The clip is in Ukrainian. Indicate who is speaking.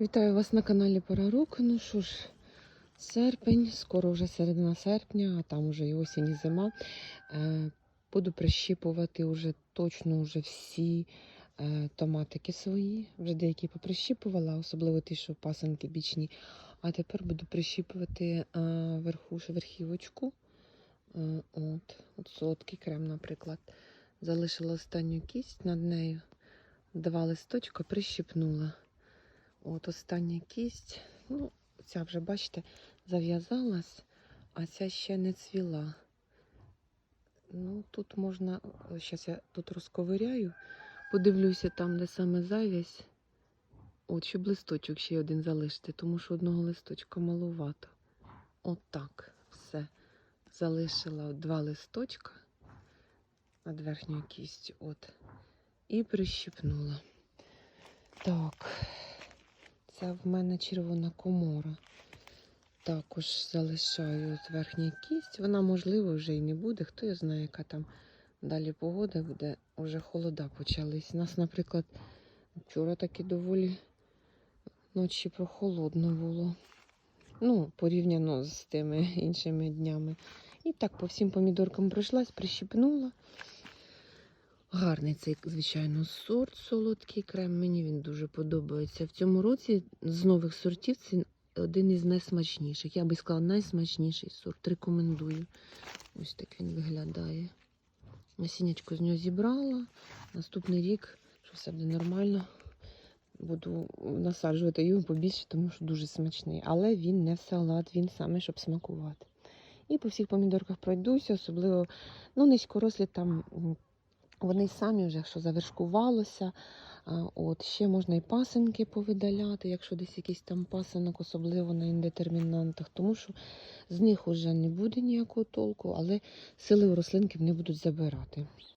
Speaker 1: Вітаю вас на каналі Пора рук. Ну що ж, серпень, скоро вже середина серпня, а там вже і осінь, і зима. Е, буду прищіпувати вже точно вже всі е, томатики свої. Вже деякі поприщіпувала, особливо ті, що пасанки бічні. А тепер буду прищіпувати е, верхуш, верхівочку. От, от солодкий крем, наприклад. Залишила останню кість над нею. Два листочка прищіпнула. От остання кість. Ну, ця вже, бачите, зав'язалась, а ця ще не цвіла. Ну, тут можна, зараз я тут розковиряю, подивлюся там, де саме зав'язь. От, щоб листочок ще один залишити, тому що одного листочка маловато. От так, все. Залишила два листочка над верхньою кістю. От. І прищипнула. Так. Це в мене червона комора. Також залишаю з верхня кість. Вона, можливо, вже і не буде. Хто я знає, яка там далі погода буде. Уже холода почались. У нас, наприклад, вчора таки доволі ночі прохолодно було. Ну, порівняно з тими іншими днями. І так по всім помідоркам пройшлась, прищипнула. Гарний цей, звичайно, сорт солодкий крем. Мені він дуже подобається. В цьому році з нових сортів це один із найсмачніших. Я би сказала, найсмачніший сорт. Рекомендую. Ось так він виглядає. Насіннячко з нього зібрала. Наступний рік, що все буде нормально, буду насаджувати його побільше, тому що дуже смачний. Але він не салат, він саме, щоб смакувати. І по всіх помідорках пройдуся, особливо ну, низькорослі там. Вони самі вже, якщо завершкувалося, от ще можна і пасинки повидаляти, якщо десь якийсь там пасинок, особливо на індетермінантах, тому що з них уже не буде ніякого толку, але сили у рослинки не будуть забирати.